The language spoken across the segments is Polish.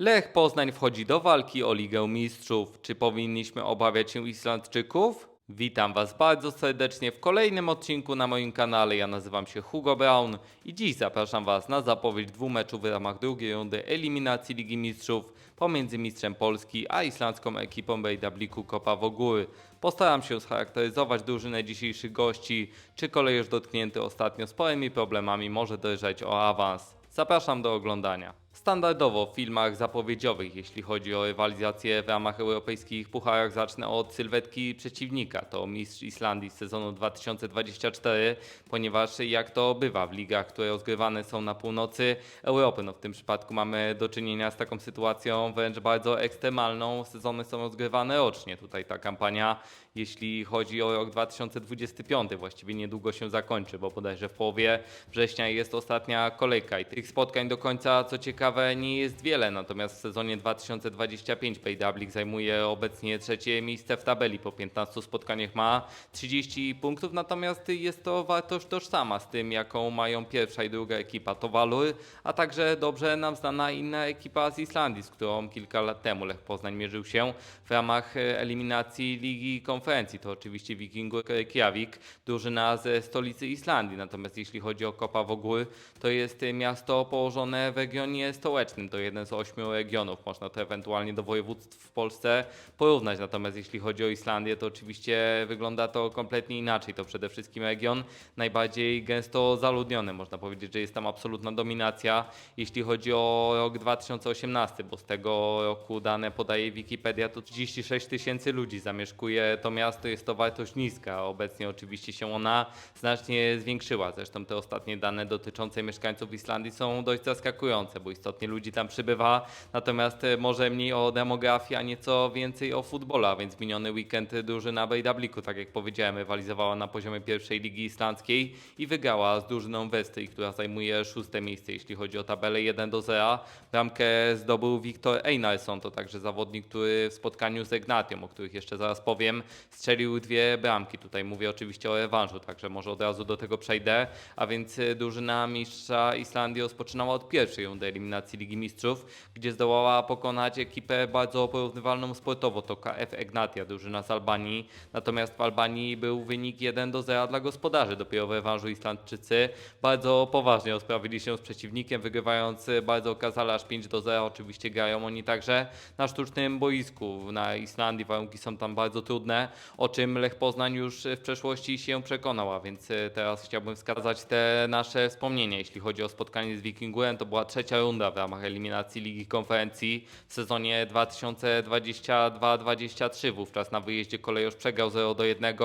Lech Poznań wchodzi do walki o Ligę Mistrzów. Czy powinniśmy obawiać się Islandczyków? Witam Was bardzo serdecznie w kolejnym odcinku na moim kanale. Ja nazywam się Hugo Brown i dziś zapraszam Was na zapowiedź dwóch meczów w ramach drugiej rundy eliminacji Ligi Mistrzów pomiędzy mistrzem Polski a islandzką ekipą Bejdabliku Kopa Wogóry. Postaram się scharakteryzować drużynę dzisiejszych gości, czy kolejorz dotknięty ostatnio sporymi problemami może dojrzeć o awans. Zapraszam do oglądania. Standardowo w filmach zapowiedziowych, jeśli chodzi o rywalizację w ramach europejskich pucharach, zacznę od sylwetki przeciwnika. To mistrz Islandii z sezonu 2024, ponieważ jak to bywa w ligach, które rozgrywane są na północy Europy, no w tym przypadku mamy do czynienia z taką sytuacją wręcz bardzo ekstremalną. Sezony są rozgrywane rocznie. Tutaj ta kampania, jeśli chodzi o rok 2025, właściwie niedługo się zakończy, bo bodajże w połowie września jest ostatnia kolejka i tych spotkań do końca, co ciekawe, nie jest wiele, natomiast w sezonie 2025 Pejdablik zajmuje obecnie trzecie miejsce w tabeli, po 15 spotkaniach ma 30 punktów, natomiast jest to wartość tożsama z tym, jaką mają pierwsza i druga ekipa, to Valur, a także dobrze nam znana inna ekipa z Islandii, z którą kilka lat temu Lech Poznań mierzył się w ramach eliminacji Ligi Konferencji, to oczywiście Wikingu Reykjavik, drużyna ze stolicy Islandii, natomiast jeśli chodzi o Kopa ogóle, to jest miasto położone w regionie stołecznym, to jeden z ośmiu regionów, można to ewentualnie do województw w Polsce porównać, natomiast jeśli chodzi o Islandię, to oczywiście wygląda to kompletnie inaczej, to przede wszystkim region najbardziej gęsto zaludniony, można powiedzieć, że jest tam absolutna dominacja, jeśli chodzi o rok 2018, bo z tego roku dane podaje Wikipedia, to 36 tysięcy ludzi zamieszkuje to miasto, jest to wartość niska, obecnie oczywiście się ona znacznie zwiększyła, zresztą te ostatnie dane dotyczące mieszkańców Islandii są dość zaskakujące, bo istotnie ludzi tam przybywa, natomiast e, może mniej o demografię, a nieco więcej o futbolu, a więc miniony weekend drużyna Bejdabliku, tak jak powiedziałem, rywalizowała na poziomie pierwszej ligi islandzkiej i wygrała z drużyną Westry, która zajmuje szóste miejsce, jeśli chodzi o tabelę 1 do 0. Bramkę zdobył Wiktor Einarsson, to także zawodnik, który w spotkaniu z Egnatią, o których jeszcze zaraz powiem, strzelił dwie bramki. Tutaj mówię oczywiście o rewanżu, także może od razu do tego przejdę, a więc e, drużyna mistrza Islandii rozpoczynała od pierwszej rundy eliminacji Ligi Mistrzów, gdzie zdołała pokonać ekipę bardzo porównywalną sportowo, to KF Egnatia, drużyna z Albanii. Natomiast w Albanii był wynik 1 do 0 dla gospodarzy. Dopiero w rewanżu Islandczycy bardzo poważnie rozprawili się z przeciwnikiem, wygrywając bardzo okazale aż 5 do 0. Oczywiście grają oni także na sztucznym boisku. Na Islandii warunki są tam bardzo trudne, o czym Lech Poznań już w przeszłości się przekonał, a więc e, teraz chciałbym wskazać te nasze wspomnienia. Jeśli chodzi o spotkanie z Wikingurem, to była trzecia runda w ramach eliminacji Ligi Konferencji w sezonie 2022-2023. Wówczas na wyjeździe kolejorz przegrał 0 do 1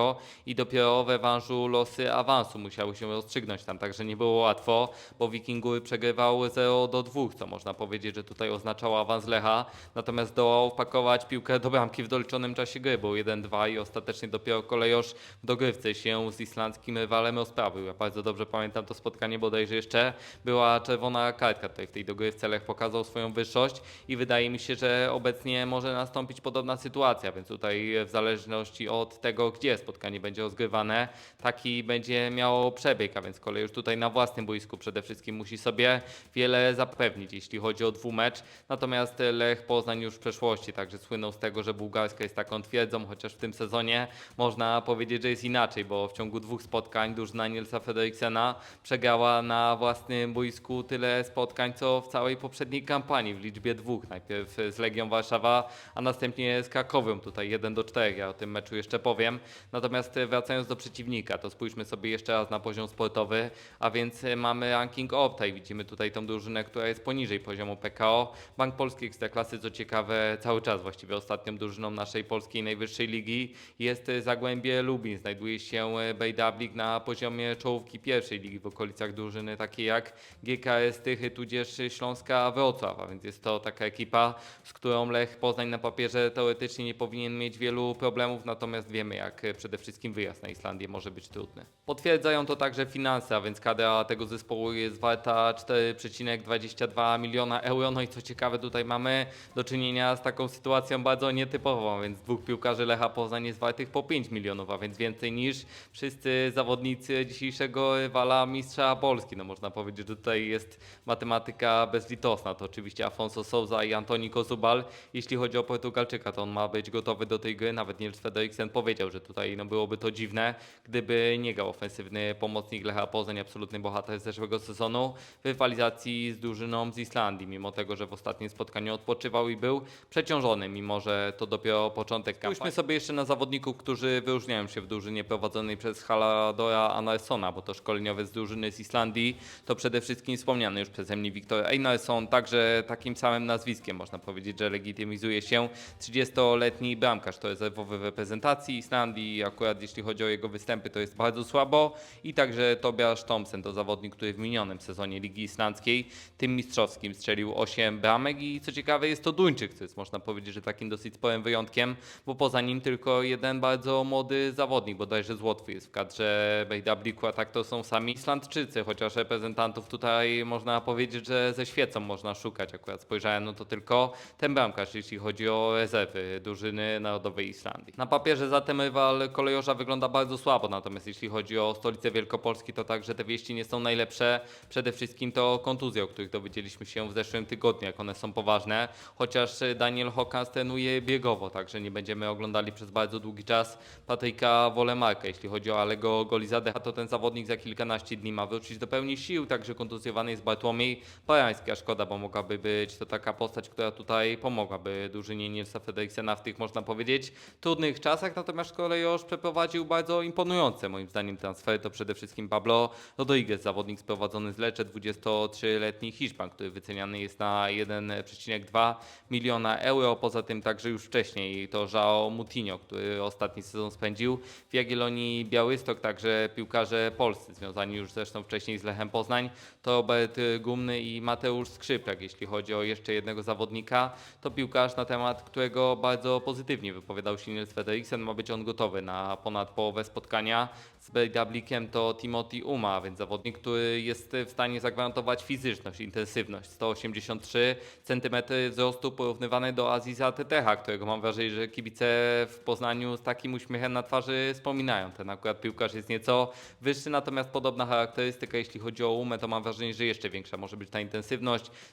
i dopiero w rewanżu losy awansu musiały się rozstrzygnąć tam, także nie było łatwo, bo Wikingury przegrywał 0 do 2, co można powiedzieć, że tutaj oznaczało awans Lecha, natomiast zdołał wpakować piłkę do bramki w doliczonym czasie gry, był 1-2 i ostatecznie dopiero kolejorz w dogrywce się z islandzkim rywalem rozprawił. Ja bardzo dobrze pamiętam to spotkanie, bodajże jeszcze była czerwona kartka tutaj w tej dogrywce, Lech pokazał swoją wyższość i wydaje mi się, że obecnie może nastąpić podobna sytuacja, więc tutaj w zależności od tego, gdzie spotkanie będzie rozgrywane, taki będzie miało przebieg, a więc kolej już tutaj na własnym boisku przede wszystkim musi sobie wiele zapewnić, jeśli chodzi o dwumecz. Natomiast Lech Poznań już w przeszłości także słynął z tego, że bułgarska jest taką twierdzą, chociaż w tym sezonie można powiedzieć, że jest inaczej, bo w ciągu dwóch spotkań drużyna Nielsa Fredriksena przegrała na własnym boisku tyle spotkań, co w całej poprzedniej kampanii w liczbie dwóch. Najpierw z Legią Warszawa, a następnie z Krakowem, tutaj 1 do 4. Ja o tym meczu jeszcze powiem. Natomiast wracając do przeciwnika, to spójrzmy sobie jeszcze raz na poziom sportowy, a więc mamy ranking Opta i widzimy tutaj tą drużynę, która jest poniżej poziomu PKO. Bank Polski Ekstraklasy, co ciekawe, cały czas właściwie ostatnią drużyną naszej polskiej najwyższej ligi jest Zagłębie Lubin. Znajduje się Bejdablik na poziomie czołówki pierwszej ligi w okolicach drużyny takiej jak GKS Tychy, tudzież Śląska Wrocław, więc jest to taka ekipa, z którą Lech Poznań na papierze teoretycznie nie powinien mieć wielu problemów, natomiast wiemy jak przede wszystkim wyjazd na Islandię może być trudny. Potwierdzają to także finanse, a więc kadra tego zespołu jest warta 4,22 miliona euro. No i co ciekawe, tutaj mamy do czynienia z taką sytuacją bardzo nietypową, więc dwóch piłkarzy Lecha Poznań jest wartych po 5 milionów, a więc więcej niż wszyscy zawodnicy dzisiejszego rywala mistrza Polski. No można powiedzieć, że tutaj jest matematyka bezlitosna. To oczywiście Afonso Souza i Antoni Kozubal. Jeśli chodzi o Portugalczyka, to on ma być gotowy do tej gry. Nawet Niels Frederiksen powiedział, że tutaj no, byłoby to dziwne, gdyby nie grał ofensywny pomocnik Lecha Poznań, absolutny bohater z zeszłego sezonu w rywalizacji z drużyną z Islandii, mimo tego, że w ostatnim spotkaniu odpoczywał i był przeciążony, mimo że to dopiero początek kampanii. Spójrzmy sobie jeszcze na zawodników, którzy wyróżniają się w drużynie prowadzonej przez Haladora Annarsona, bo to szkoleniowiec z drużyny z Islandii, to przede wszystkim wspomniany już przeze mnie Wiktor Einarsson, także takim samym nazwiskiem można powiedzieć, że legitymizuje się 30-letni bramkarz, to jest w reprezentacji Islandii, akurat jeśli chodzi o jego występy, to jest bardzo słabo. I także Tobiasz Thompson to zawodnik, który w minionym sezonie Ligi Islandzkiej, tym mistrzowskim strzelił 8 bramek. I co ciekawe jest to Duńczyk, co jest można powiedzieć, że takim dosyć sporym wyjątkiem, bo poza nim tylko jeden bardzo młody zawodnik, bodajże z Łotwy jest w kadrze BW, a tak to są sami Islandczycy, chociaż reprezentantów tutaj można powiedzieć, że ze świecą można szukać. Akurat spojrzałem, no to tylko ten bramkarz, jeśli chodzi o rezerwy drużyny narodowej Islandii. Na papierze zatem rywal kolejorza wygląda bardzo słabo, natomiast jeśli chodzi o stolicę Wielkopolski, to także te wieści nie są najlepsze. Przede wszystkim to kontuzje, o których dowiedzieliśmy się w zeszłym tygodniu, jak one są poważne, chociaż Daniel Hokan trenuje biegowo, także nie będziemy oglądali przez bardzo długi czas Patryka Wolemarka. Jeśli chodzi o Alego Golizadecha, to ten zawodnik za kilkanaście dni ma wrócić do pełni sił, także kontuzjowany jest Bartłomiej Parański, a szkoda, bo mogłaby być to taka postać, która tutaj pomogłaby drużynie Nielsa Fredriksena w tych, można powiedzieć, trudnych czasach, natomiast kolejorz przeprowadził bardzo imponujące moim zdaniem transfery, to przede wszystkim Pablo Rodriguez, zawodnik sprowadzony z Lecze, 23-letni Hiszpan, który wyceniany jest na 1,2 miliona euro, poza tym także już wcześniej to João Mutinho, który ostatni sezon spędził w Jagiellonii Białystok, także piłkarze polscy, związani już zresztą wcześniej z Lechem Poznań, to Robert Gumny i Mateusz Skrzypek. Jeśli chodzi o jeszcze jednego zawodnika, to piłkarz na temat którego bardzo pozytywnie wypowiadał się Nils Frederiksen, ma być on gotowy na ponad połowę spotkania z Breidablikiem to Timothy Uma, więc zawodnik, który jest w stanie zagwarantować fizyczność, intensywność. 183 cm wzrostu porównywany do Aziza Tetecha, którego mam wrażenie, że kibice w Poznaniu z takim uśmiechem na twarzy wspominają. Ten akurat piłkarz jest nieco wyższy, natomiast podobna charakterystyka, jeśli chodzi o umę, to mam wrażenie, że jeszcze większa może być ta intensywność.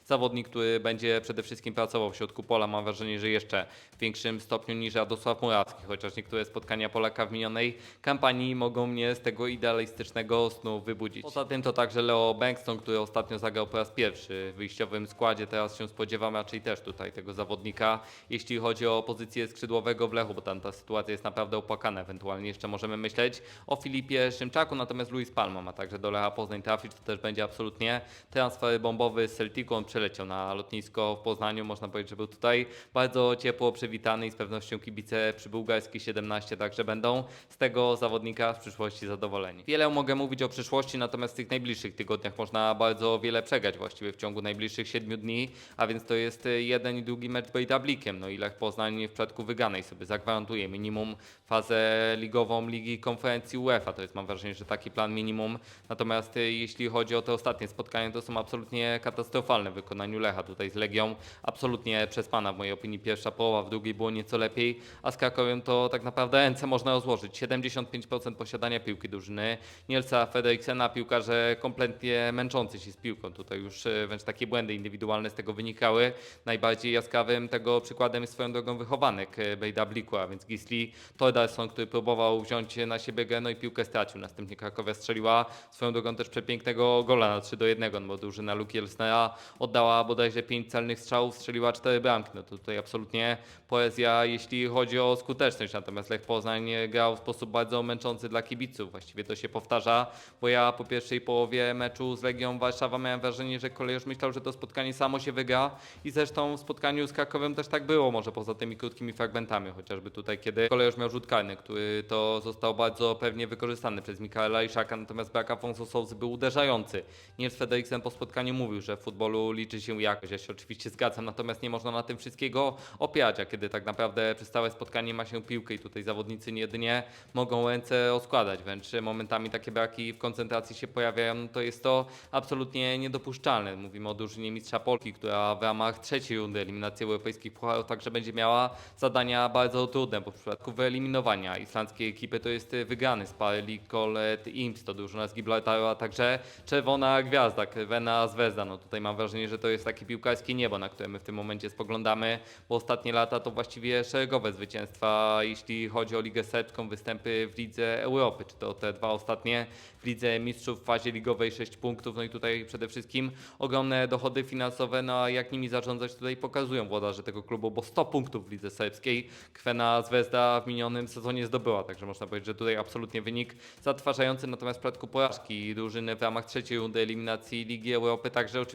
Zawodnik, który będzie przede wszystkim pracował w środku pola, mam wrażenie, że jeszcze w większym stopniu niż Radosław Murawski, chociaż niektóre spotkania Polaka w minionej kampanii mogą mnie z tego idealistycznego snu wybudzić. Poza tym to także Leo Bankston, który ostatnio zagrał po raz pierwszy w wyjściowym składzie, teraz się spodziewam raczej też tutaj tego zawodnika, jeśli chodzi o pozycję skrzydłowego w Lechu, bo tam ta sytuacja jest naprawdę opłakana. Ewentualnie jeszcze możemy myśleć o Filipie Szymczaku, natomiast Luis Palma ma także do Lecha Poznań trafić, to też będzie absolutnie transfer bombowy z Celticu. On przeleciał na lotnisko w Poznaniu, można powiedzieć, że był tutaj bardzo ciepło przywitany i z pewnością kibice przy bułgarskie 17 także będą z tego zawodnika w przyszłości zadowoleni. Wiele mogę mówić o przyszłości, natomiast w tych najbliższych tygodniach można bardzo wiele przegrać właściwie w ciągu najbliższych 7 dni, a więc to jest jeden i drugi mecz z Bejdablikiem. No i Lech Poznań w przypadku wyganej sobie zagwarantuje minimum fazę ligową Ligi Konferencji UEFA. To jest mam wrażenie, że taki plan minimum. Natomiast y, jeśli chodzi o te ostatnie spotkania, to są absolutnie katastrofalne w wykonaniu Lecha. Tutaj z Legią absolutnie przespana w mojej opinii pierwsza połowa, w drugiej było nieco lepiej, a z Krakowem to tak naprawdę ręce można rozłożyć. 75% posiadania piłki drużyny. Nielsa Fredriksena, piłkarze kompletnie męczący się z piłką. Tutaj już e, wręcz takie błędy indywidualne z tego wynikały. Najbardziej jaskrawym tego przykładem jest swoją drogą wychowanek e, Bejda Bliku, a więc Gisli Tordarson, który próbował wziąć na siebie grę, no i piłkę stracił. Następnie Krakowia strzeliła swoją drogą też przepięknego gola na 3 do 1, bo drużyna Luki Elsnera oddała bodajże 5 celnych strzałów, strzeliła 4 bramki. No to tutaj absolutnie poezja, jeśli chodzi o skuteczność. Natomiast Lech Poznań grał w sposób bardzo męczący dla kibiców. Właściwie to się powtarza, bo ja po pierwszej połowie meczu z Legią Warszawa miałem wrażenie, że kolejorz myślał, że to spotkanie samo się wygra i zresztą w spotkaniu z Krakowem też tak było, może poza tymi krótkimi fragmentami, chociażby tutaj, kiedy kolejorz miał rzut karny, który to został bardzo pewnie wykorzystany przez Mikaela Iszaka, natomiast brak Afonso Souzy był uderzający. Niels Frederiksen po spotkaniu mówił, że w futbolu liczy się jakość. Ja się oczywiście zgadzam, natomiast nie można na tym wszystkiego opierać, a kiedy tak naprawdę przez całe spotkanie ma się piłkę i tutaj zawodnicy nie jedynie mogą ręce oskładać, wręcz momentami takie braki w koncentracji się pojawiają, no to jest to absolutnie niedopuszczalne. Mówimy o drużynie Mistrza Polski, która w ramach trzeciej rundy eliminacji europejskich pucharów także będzie miała zadania bardzo trudne, bo w przypadku wyeliminowania islandzkiej ekipy to jest wygrany z Pari Kolet Imps, to drużyna z Gibraltaru, a także Czerwona Gwiazda, Krvena Zvezda. No tutaj mam wrażenie, że to jest takie piłkarskie niebo, na które my w tym momencie spoglądamy, bo ostatnie lata to właściwie szeregowe zwycięstwa, jeśli chodzi o Ligę Serbską, występy w Lidze Europy, czy to te dwa ostatnie w Lidze Mistrzów w fazie ligowej 6 punktów, no i tutaj przede wszystkim ogromne dochody finansowe, no a jak nimi zarządzać tutaj pokazują włodarze tego klubu, bo 100 punktów w Lidze Serbskiej Kwena Zvezda w minionym sezonie zdobyła, także można powiedzieć, że tutaj absolutnie wynik zatrważający, natomiast w przypadku porażki drużyny w ramach trzeciej rundy eliminacji Ligi Europy, także oczywiście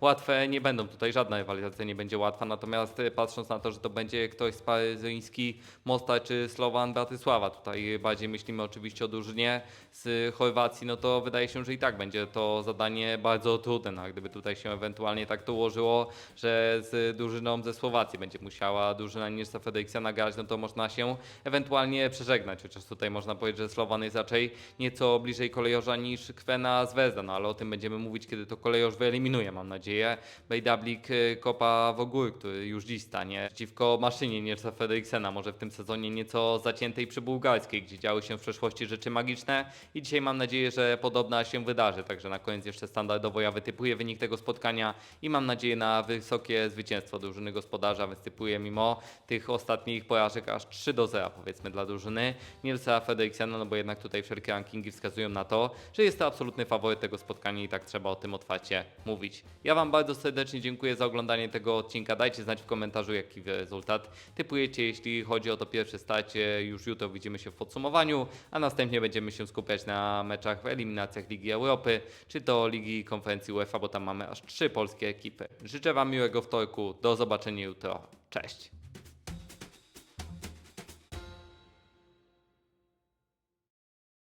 łatwe nie będą, tutaj żadna rywalizacja nie będzie łatwa, natomiast e, patrząc na to, że to będzie ktoś z Paryzyński, Mostar czy Slovan Bratysława, tutaj bardziej myślimy oczywiście o drużynie z Chorwacji, no to wydaje się, że i tak będzie to zadanie bardzo trudne, no, gdyby tutaj się ewentualnie tak to ułożyło, że z drużyną ze Słowacji będzie musiała drużyna Nilsa Fredriksena grać, no to można się ewentualnie przeżegnać, chociaż tutaj można powiedzieć, że Slovan jest raczej nieco bliżej kolejorza niż Kwena Zvezda, no ale o tym będziemy mówić, kiedy to kolejorz wyeliminuje, mam nadzieję, Bejdablik y, Kopa Wogur, który już dziś stanie przeciwko maszynie Nilsa Fredriksena, może w tym sezonie nieco zaciętej przy bułgarskiej, gdzie działy się w przeszłości rzeczy magiczne. I dzisiaj mam nadzieję, że podobna się wydarzy, także na koniec jeszcze standardowo ja wytypuję wynik tego spotkania i mam nadzieję na wysokie zwycięstwo drużyny gospodarza, więc typuję mimo tych ostatnich porażek aż 3 do 0 powiedzmy dla drużyny Nilsa Fredriksena, no bo jednak tutaj wszelkie rankingi wskazują na to, że jest to absolutny faworyt tego spotkania i tak trzeba o tym otwarcie mówić. Ja Wam bardzo serdecznie dziękuję za oglądanie tego odcinka, dajcie znać w komentarzu jaki rezultat typujecie, jeśli chodzi o to pierwsze starcie, już jutro widzimy się w podsumowaniu, a następnie będziemy się skupiać na meczach w eliminacjach Ligi Europy, czy to Ligi Konferencji UEFA, bo tam mamy aż trzy polskie ekipy. Życzę Wam miłego wtorku, do zobaczenia jutro, cześć!